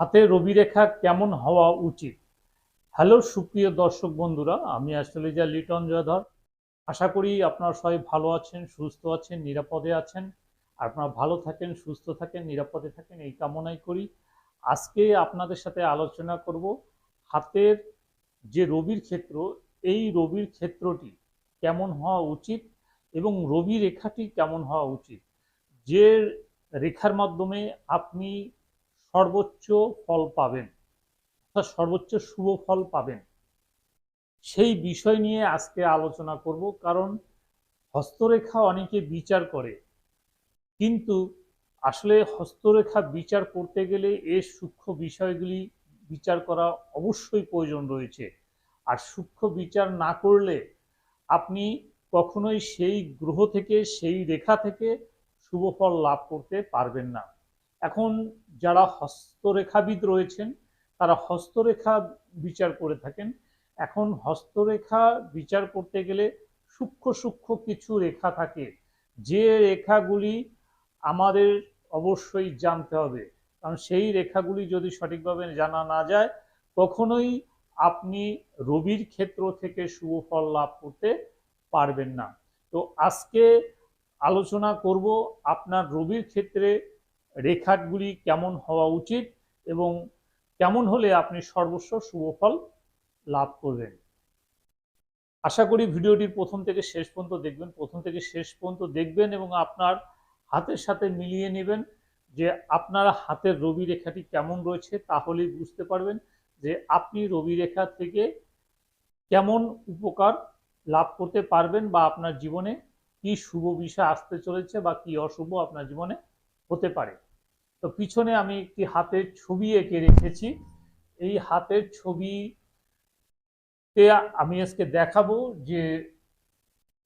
হাতে রবি রেখা কেমন হওয়া উচিত? হ্যালো, সুপ্রিয় দর্শক বন্ধুরা, আমি আসলে যা লিটন জয়ধর। আশা করি আপনারা সবাই ভালো আছেন, সুস্থ আছেন, নিরাপদে আছেন। আপনারা ভালো থাকেন, সুস্থ থাকেন, নিরাপদে থাকেন, এই কামনাই করি। আজকে আপনাদের সাথে আলোচনা করব হাতের যে রবির ক্ষেত্র, এই রবির ক্ষেত্রটি কেমন হওয়া উচিত এবং রবি রেখাটি কেমন হওয়া উচিত? যে রেখার মাধ্যমে আপনি সর্বোচ্চ ফল পাবেন। অর্থাৎ সর্বোচ্চ শুভ ফল পাবেন। সেই বিষয় নিয়ে আজকে আলোচনা করব, কারণ হস্তরেখা অনেকে বিচার করে। কিন্তু আসলে হস্তরেখা বিচার করতে গেলে এর সূক্ষ্ম বিষয়গুলি বিচার করা অবশ্যই প্রয়োজন রয়েছে। আর সূক্ষ্ম বিচার না করলে আপনি কখনোই সেই গ্রহ থেকে, সেই রেখা থেকে শুভ ফল লাভ করতে পারবেন না। এখন যারা হস্তরেখাবিদ রয়েছেন, তারা হস্তরেখা বিচার করে থাকেন। এখন হস্তরেখা বিচার করতে গেলে সূক্ষ্ম সূক্ষ্ম কিছু রেখা থাকে। যে রেখাগুলি আমাদের অবশ্যই জানতে হবে। কারণ সেই রেখাগুলি যদি সঠিকভাবে জানা না যায়, কখনোই আপনি রবির ক্ষেত্র থেকে শুভ ফল লাভ করতে পারবেন না। তো আজকে আলোচনা করব আপনার রবির ক্ষেত্রে রেখাগুলি কেমন হওয়া উচিত এবং কেমন হলে আপনি সর্বস্ব শুভফল লাভ করবেন। আশা করি ভিডিওটির প্রথম থেকে শেষ পর্যন্ত দেখবেন। প্রথম থেকে শেষ পর্যন্ত দেখবেন এবং আপনার হাতের সাথে মিলিয়ে নেবেন যে আপনার হাতের রবি রেখাটি কেমন রয়েছে তাহলেই বুঝতে পারবেন যে আপনি রবি রেখা থেকে কেমন উপকার লাভ করতে পারবেন বা আপনার জীবনে কি শুভ বিষয় আসতে চলেছে বা কি অশুভ আপনার জীবনে হতে পারে। তো পিছনে আমি একটি হাতের ছবি এঁকে রেখেছি। এই হাতের ছবিতে আমি আজকে দেখাবো যে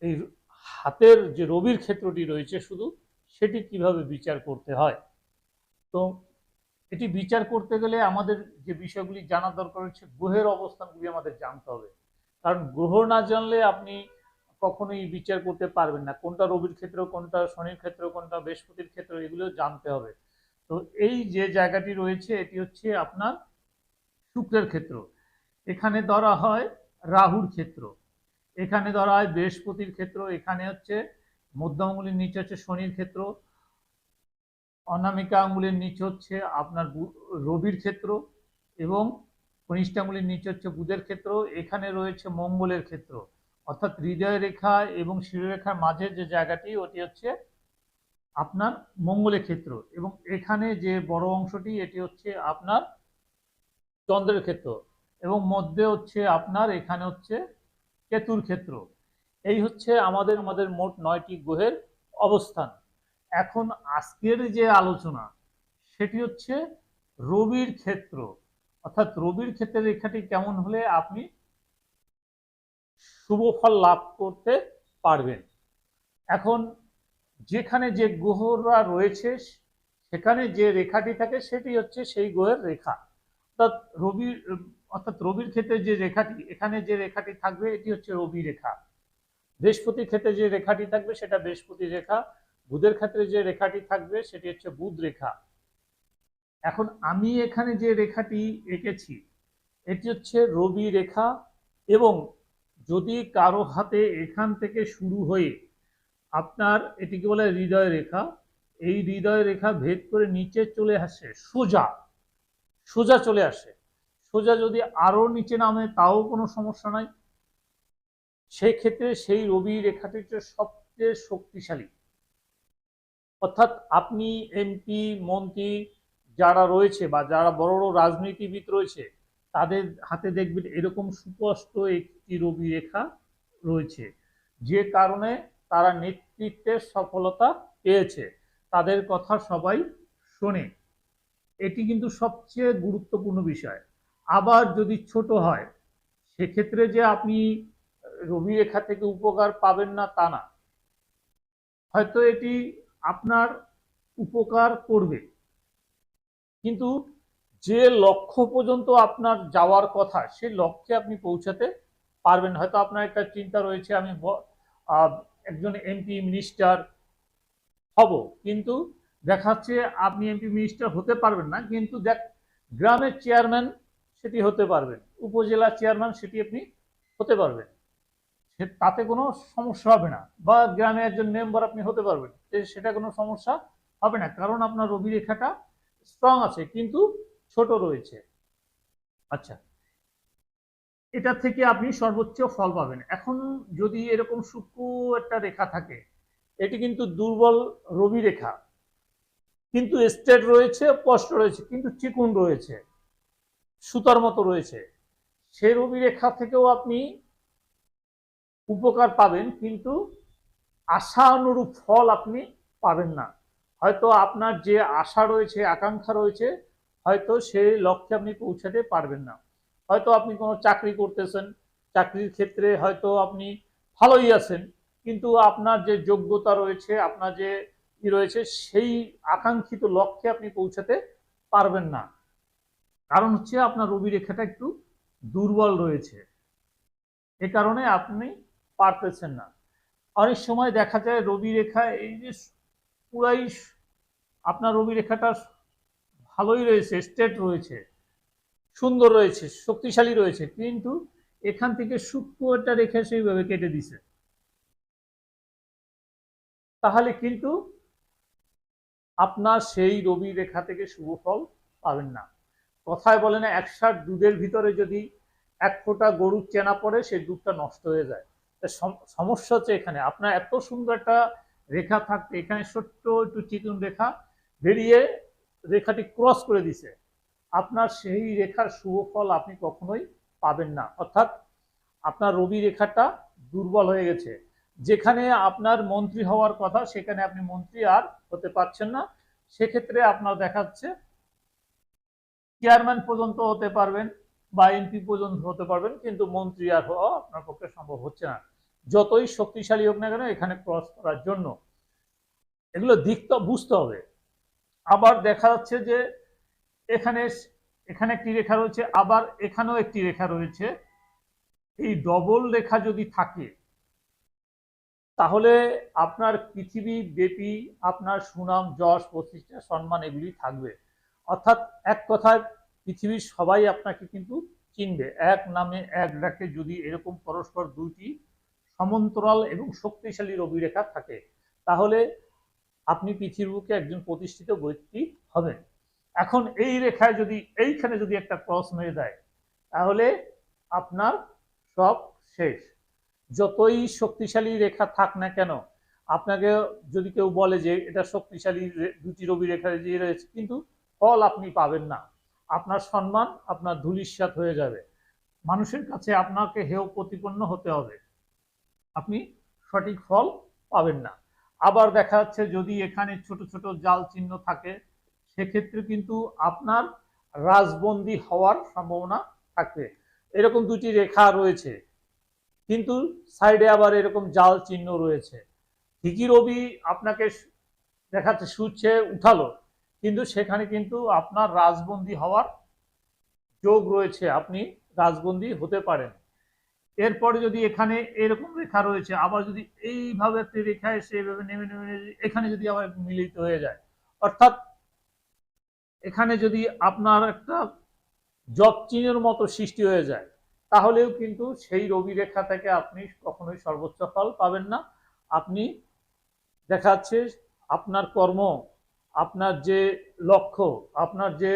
এই হাতের যে রবির ক্ষেত্রটি রয়েছে শুধু, সেটি কীভাবে বিচার করতে হয়। তো এটি বিচার করতে গেলে আমাদের যে বিষয়গুলি জানা দরকার হচ্ছে গ্রহের অবস্থানগুলি আমাদের জানতে হবে। কারণ গ্রহ না জানলে আপনি কখনোই বিচার করতে পারবেন না। কোনটা রবির ক্ষেত্র, কোনটা শনির ক্ষেত্র, কোনটা বৃহস্পতির ক্ষেত্র, এগুলো জানতে হবে। তো এই যে জায়গাটি রয়েছে, এটি হচ্ছে আপনার শুক্রের ক্ষেত্র। এখানে ধরা হয় রাহুর ক্ষেত্র। এখানে ধরা হয় বৃহস্পতির ক্ষেত্র। এখানে হচ্ছে মধ্য আঙ্গুলির নিচে হচ্ছে শনির ক্ষেত্র। অনামিকা আঙ্গুলের নিচে হচ্ছে আপনার রবির ক্ষেত্র এবং কনিষ্ঠ আঙ্গুলির নিচে হচ্ছে বুধের ক্ষেত্র। এখানে রয়েছে মঙ্গলের ক্ষেত্র। অর্থাৎ হৃদয় রেখা এবং শিরোরেখার মাঝে যে জায়গাটি, ওটি হচ্ছে আপনার মঙ্গলের ক্ষেত্র এবং এখানে যে বড় অংশটি, এটি হচ্ছে আপনার চন্দ্রের ক্ষেত্র এবং মধ্যে হচ্ছে আপনার, এখানে হচ্ছে কেতুর ক্ষেত্র। এই হচ্ছে আমাদের আমাদের মোট নয়টি গ্রহের অবস্থান। এখন আজকের যে আলোচনা, সেটি হচ্ছে রবির ক্ষেত্র। অর্থাৎ রবির ক্ষেত্রে রেখাটি কেমন হলে আপনি শুভ ফল লাভ করতে পারবেন? এখন যেখানে যে গ্রহরা রয়েছে, সেখানে যে রেখাটি থাকে, সেটি হচ্ছে সেই গ্রহের রেখা। অর্থাৎ রবির অর্থাৎ রবির ক্ষেত্রে যে রেখাটি, এখানে যে রেখাটি থাকবে, এটি হচ্ছে রবি রেখা। বৃহস্পতির ক্ষেত্রে যে রেখাটি থাকবে, সেটা বৃহস্পতি রেখা। বুধের ক্ষেত্রে যে রেখাটি থাকবে, সেটি হচ্ছে বুধ রেখা। এখন আমি এখানে যে রেখাটি এঁকেছি, এটি হচ্ছে রবি রেখা এবং যদি কারও হাতে এখান থেকে শুরু হয়ে আপনার এটিকে বলে হৃদয় রেখা? এই হৃদয় রেখা ভেদ করে নিচে চলে আসে, সোজা সোজা চলে আসে। সোজা যদি আরও নিচে নামে, তাও কোনো সমস্যা নাই। সেক্ষেত্রে সেই রবি রেখাটি হচ্ছে সবচেয়ে শক্তিশালী। অর্থাৎ আপনি, এমপি, মন্ত্রী যারা রয়েছে বা যারা বড় বড় রাজনীতিবিদ রয়েছে, তাদের হাতে দেখবেন এরকম সুস্পষ্ট একটি রবি রেখা রয়েছে। যে কারণে তারা নেতৃত্বের সফলতা পেয়েছে। তাদের কথা সবাই শোনে। এটি কিন্তু সবচেয়ে গুরুত্বপূর্ণ বিষয়। আবার যদি ছোট হয়, সেক্ষেত্রে যে আপনি রবি রেখা থেকে উপকার পাবেন না তা না। হয়তো এটি আপনার উপকার করবে। কিন্তু যে লক্ষ্য পর্যন্ত আপনার যাওয়ার কথা, সেই লক্ষ্যে আপনি পৌঁছাতে পারবেন হয়তো আপনার একটা চিন্তা রয়েছে, আমি একজন এমপি মিনিস্টার হব। কিন্তু দেখাচ্ছে আপনি এমপি মিনিস্টার হতে পারবেন না, কিন্তু দেখ, গ্রামের চেয়ারম্যান সেটি হতে পারবেন, উপজেলা চেয়ারম্যান সেটি আপনি হতে পারবেন। তাতে কোনো সমস্যা হবে না, বা গ্রামে একজন মেম্বার আপনি হতে পারবেন সেটা কোনো সমস্যা হবে না, কারণ আপনার অভিরেখাটা স্ট্রং আছে, কিন্তু ছোট রয়েছে। আচ্ছা। এটা থেকে আপনি সর্বোচ্চ ফল পাবেন। এখন যদি এরকম সূক্ষ্ম একটা রেখা থাকে, এটি কিন্তু দুর্বল রবি রেখা। কিন্তু স্ট্রেট রয়েছে স্পষ্ট রয়েছে, কিন্তু চিকুন রয়েছে, সুতার মতো রয়েছে। সে রবি রেখা থেকেও আপনি উপকার পাবেন, কিন্তু আশা অনুরূপ ফল আপনি পাবেন না। হয়তো আপনার যে আশা রয়েছে, আকাঙ্ক্ষা রয়েছে, হয়তো সেই লক্ষ্যে আপনি পৌঁছাতে পারবেন না। হয়তো আপনি কোনো চাকরি করতেছেন, চাকরির ক্ষেত্রে হয়তো আপনি ভালোই আছেন, কিন্তু আপনার যে যোগ্যতা রয়েছে, আপনার যে ই রয়েছে, সেই আকাঙ্ক্ষিত লক্ষ্যে আপনি পৌঁছাতে পারবেন না। কারণ হচ্ছে আপনার রবি রেখাটা একটু দুর্বল রয়েছে। এ কারণে আপনি পারতেছেন না। অনেক সময় দেখা যায় রবি রেখা এই যে পুরাই আপনার রবি রেখাটা ভালোই রয়েছে স্টেট রয়েছে। সুন্দর রয়েছে, শক্তিশালী রয়েছে, কিন্তু এখান থেকে সূক্ষ্ম একটা রেখা সেইভাবে কেটে দিছে। তাহলে কিন্তু আপনার সেই রবি রেখা থেকে শুভ ফল পাবেন না। কথায় বলে না একসার দুধের ভিতরে যদি এক ফোঁটা গরুর চেনা পড়ে, সেই দুধটা নষ্ট হয়ে যায়। সমস্যা হচ্ছে এখানে, আপনার এত সুন্দর একটা রেখা থাকতে, এখানে ছোট্ট একটু চিকুন রেখা বেরিয়ে রেখাটি ক্রস করে দিছে। আপনার সেই রেখার শুভ ফল আপনি কখনোই পাবেন না। অর্থাৎ আপনার রবি রেখাটা দুর্বল হয়ে গেছে। যেখানে আপনার মন্ত্রী হওয়ার কথা, সেখানে আপনি মন্ত্রী আর হতে পারছেন না। সেক্ষেত্রে আপনার দেখাচ্ছে চেয়ারম্যান পর্যন্ত হতে পারবেন বা এমপি পর্যন্ত হতে পারবেন, কিন্তু মন্ত্রী আর হওয়া আপনার পক্ষে সম্ভব হচ্ছে না। যতই শক্তিশালী হোক না কেন, এখানে ক্রস করার জন্য। এগুলো দিক তো বুঝতে হবে। আবার দেখা যাচ্ছে যে এখানে এখানে একটি রেখা রয়েছে, আবার এখানেও একটি রেখা রয়েছে। এই ডবল রেখা যদি থাকে, তাহলে আপনার পৃথিবী ব্যাপী আপনার সুনাম, যশ, প্রতিষ্ঠা, সম্মান এগুলি থাকবে। অর্থাৎ এক কথায় পৃথিবীর সবাই আপনাকে কিন্তু চিনবে। এক নামে এক ডাকে যদি এরকম পরস্পর দুইটি সমান্তরাল এবং শক্তিশালী রবি রেখা থাকে, তাহলে আপনি পৃথিবীর বুকে একজন প্রতিষ্ঠিত ব্যক্তি হবেন। এখন এই রেখায় যদি, এইখানে যদি একটা ক্রস মেরে দেয় তাহলে আপনার সব শেষ। যতই শক্তিশালী রেখা থাক না কেন, আপনাকে যদি কেউ বলে যে এটা শক্তিশালী দুটি রবি রেখা দিয়ে রয়েছে, কিন্তু ফল আপনি পাবেন না। আপনার সম্মান, আপনার ধুলিস্বাত হয়ে যাবে। মানুষের কাছে আপনাকে হেয় প্রতিপন্ন হতে হবে। আপনি সঠিক ফল পাবেন না। আবার দেখা যাচ্ছে যদি এখানে ছোট ছোট জাল চিহ্ন থাকে সেক্ষেত্রে কিন্তু আপনার রাজবন্দী হওয়ার সম্ভাবনা থাকবে। এরকম দুটি রেখা রয়েছে। কিন্তু সাইডে আবার এরকম জাল চিহ্ন রয়েছে। ঠিকই রবি আপনাকে দেখাচ্ছে সুচ্ছে উঠালো, কিন্তু সেখানে কিন্তু আপনার রাজবন্দী হওয়ার যোগ রয়েছে। আপনি রাজবন্দী হতে পারেন। এরপরে যদি এখানে এরকম রেখা রয়েছে, আবার যদি এইভাবে একটি রেখা এসে নেমে নেমে নেমে এখানে যদি আবার মিলিত হয়ে যায়, অর্থাৎ এখানে যদি আপনার একটা জব চিহ্নের মতো সৃষ্টি হয়ে যায়, তাহলেও কিন্তু সেই রবি রেখা থেকে আপনি কখনোই সর্বোচ্চ ফল পাবেন না। আপনি দেখা যাচ্ছে আপনার কর্ম, আপনার যে লক্ষ্য, আপনার যে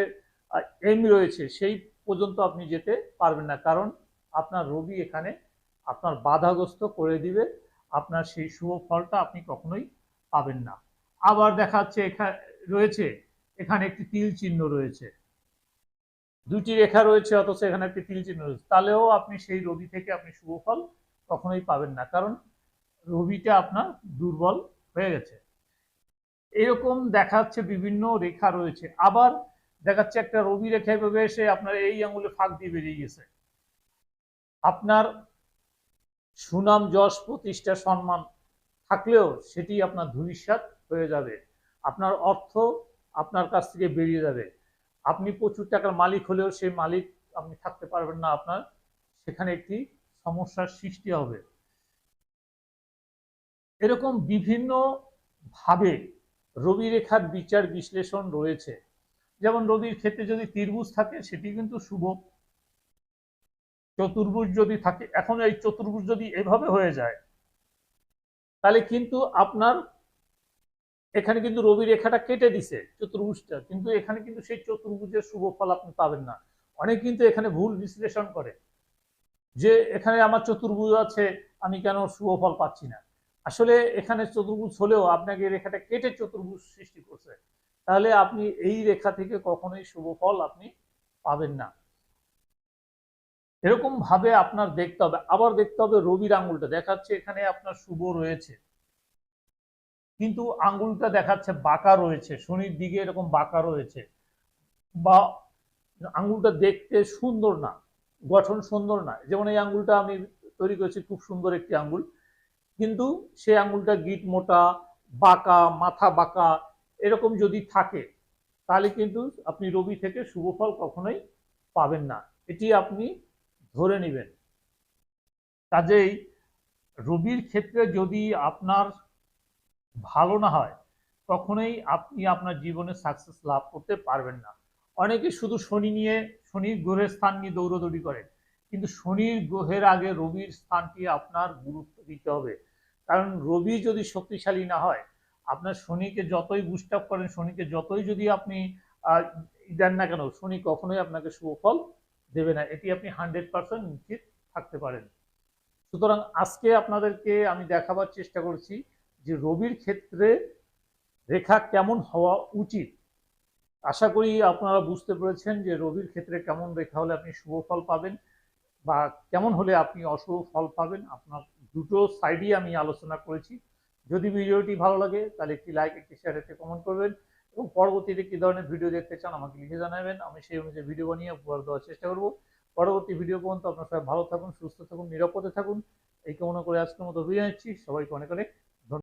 এম রয়েছে, সেই পর্যন্ত আপনি যেতে পারবেন না। কারণ আপনার রবি এখানে আপনার বাধাগ্রস্ত করে দিবে। আপনার সেই শুভ ফলটা আপনি কখনোই পাবেন না। আবার দেখা যাচ্ছে এখানে রয়েছে এখানে একটি তিল চিহ্ন রয়েছে। দুটি রেখা রয়েছে, অথচ এখানে একটি তিল চিহ্ন রয়েছে। তাহলেও আপনি সেই রবি থেকে আপনি শুভ ফল কখনোই পাবেন না, কারণ রবিটা আপনার দুর্বল হয়ে গেছে। এরকম দেখা যাচ্ছে বিভিন্ন রেখা রয়েছে। আবার দেখাচ্ছে একটা রবি রেখা এভাবে এসে আপনার এই আঙুলে ফাঁক দিয়ে বেরিয়ে গেছে। আপনার সুনাম, যশ, প্রতিষ্ঠা, সম্মান থাকলেও সেটি আপনার ধূলিসাৎ হয়ে যাবে। আপনার অর্থ আপনার কাছ থেকে বেরিয়ে যাবে। আপনি প্রচুর টাকার মালিক হলেও সেই মালিক আপনি থাকতে পারবেন না আপনার। সেখানে একটি সমস্যার সৃষ্টি হবে। এরকম বিভিন্ন ভাবে রবি রেখার বিচার বিশ্লেষণ রয়েছে। যেমন রবির ক্ষেত্রে যদি ত্রিভুজ থাকে, সেটি কিন্তু শুভ। চতুর্ভুজ যদি থাকে এখন এই চতুর্ভুজ যদি এভাবে হয়ে যায়, তাহলে কিন্তু আপনার এখানে কিন্তু রবি রেখাটা কেটে দিছে চতুর্ভুজটা, কিন্তু এখানে কিন্তু সেই চতুর্ভুজের শুভ ফল আপনি পাবেন না। অনেক কিন্তু এখানে ভুল বিশ্লেষণ করে যে এখানে আমার চতুর্ভুজ আছে, আমি কেন শুভ ফল পাচ্ছি না? আসলে এখানে চতুর্ভুজ হলেও আপনাকে রেখাটা কেটে চতুর্ভুজ সৃষ্টি করছে। তাহলে আপনি এই রেখা থেকে কখনোই শুভ ফল আপনি পাবেন না। এরকম ভাবে আপনার দেখতে হবে। আবার দেখতে হবে রবির আঙুলটা। দেখাচ্ছে এখানে আপনার শুভ রয়েছে। কিন্তু আঙ্গুলটা দেখাচ্ছে বাঁকা রয়েছে, শনির দিকে এরকম বাঁকা রয়েছে। বা আঙ্গুলটা দেখতে সুন্দর না, গঠন সুন্দর না। যেমন এই আঙ্গুলটা আমি তৈরি করেছি, খুব সুন্দর একটি আঙ্গুল। কিন্তু সেই আঙ্গুলটা গিট মোটা, বাঁকা, মাথা বাঁকা, এরকম যদি থাকে, তাহলে কিন্তু আপনি রবি থেকে শুভ ফল কখনোই পাবেন না। এটি আপনি ধরে নেবেন। কাজেই রবির ক্ষেত্রে যদি আপনার ভালো না হয়, কখনোই আপনি আপনার জীবনে সাকসেস লাভ করতে পারবেন না। অনেকে শুধু শনি নিয়ে শনির গ্রহের স্থান নিয়ে দৌড়দৌড়ি করে, কিন্তু শনির গ্রহের আগে রবির স্থানটি আপনার গুরুত্ব দিতে হবে। কারণ রবি যদি শক্তিশালী না হয়, আপনার শনিকে যতই বুস্ট আপ করেন, শনিকে যতই যদি আপনি দেন না কেন, শনি কখনোই আপনাকে শুভ ফল দেবে না। এটি আপনি হান্ড্রেড পার্সেন্ট নিশ্চিত থাকতে পারেন। সুতরাং আজকে আপনাদেরকে আমি দেখাবার চেষ্টা করছি যে রবির ক্ষেত্রে রেখা কেমন হওয়া উচিত? আশা করি আপনারা বুঝতে পেরেছেন যে রবির ক্ষেত্রে কেমন রেখা হলে আপনি শুভ ফল পাবেন বা কেমন হলে আপনি অশুভ ফল পাবেন। আপনার দুটো সাইডই আমি আলোচনা করেছি। যদি ভিডিওটি ভালো লাগে, তাহলে একটি লাইক একটি শেয়ার একটি কমেন্ট করবেন এবং পরবর্তীতে কী ধরনের ভিডিও দেখতে চান আমাকে লিখে জানাবেন। আমি সেই অনুযায়ী ভিডিও বানিয়ে উপহার দেওয়ার চেষ্টা করব। পরবর্তী ভিডিও পর্যন্ত আপনার সবাই ভালো থাকুন, সুস্থ থাকুন, নিরাপদে থাকুন। এই কামনা করে আজকের মতো বিদায় নিচ্ছি। সবাইকে অনেক অনেক